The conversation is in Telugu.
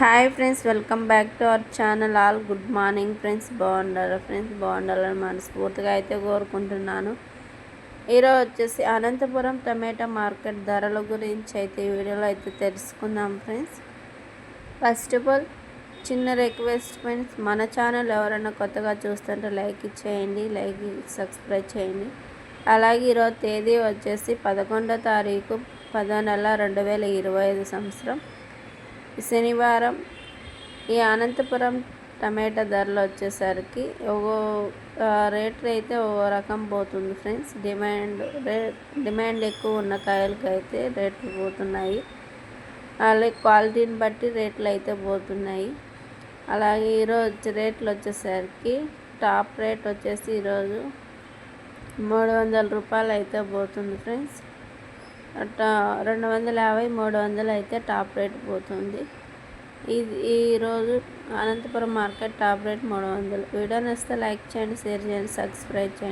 Hi friends welcome back to our channel. All good morning friends. బాగుండాలి ఫ్రెండ్స్? బాగుండాలని మనస్ఫూర్తిగా అయితే కోరుకుంటున్నాను. ఈరోజు వచ్చేసి అనంతపురం టమాటా మార్కెట్ ధరల గురించి అయితే ఈ వీడియోలో అయితే తెలుసుకుందాం ఫ్రెండ్స్. ఫస్ట్ ఆఫ్ ఆల్ చిన్న రిక్వెస్ట్ ఫ్రెండ్స్ మన ఛానల్ ఎవరైనా కొత్తగా చూస్తుంటే లైక్ ఇచ్చేయండి లైక్ సబ్స్క్రైబ్ చేయండి. అలాగే ఈరోజు తేదీ వచ్చేసి పదకొండో తారీఖు పదో నెల రెండు వేల ఇరవై ఐదు సంవత్సరం. శనివారం ఈ అనంతపురం టమాటా ధరలు వచ్చేసరికి ఒక రేట్లు అయితే ఓ రకం పోతుంది ఫ్రెండ్స్. డిమాండ్ రేట్ డిమాండ్ ఎక్కువ ఉన్న కాయలకి అయితే రేట్లు పోతున్నాయి. అలాగే క్వాలిటీని బట్టి రేట్లు అయితే పోతున్నాయి. అలాగే ఈరోజు రేట్లు వచ్చేసరికి టాప్ రేట్ వచ్చేసి ఈరోజు మూడు వందల రూపాయలు అయితే పోతుంది ఫ్రెండ్స్. రెండు వందల యాభై మూడు వందలు అయితే టాప్ రేట్ పోతుంది. ఇది ఈరోజు అనంతపురం మార్కెట్ టాప్ రేట్ మూడు వందలు వీడియో నచ్చితే లైక్ చేయండి షేర్ చేయండి సబ్స్క్రైబ్ చేయండి.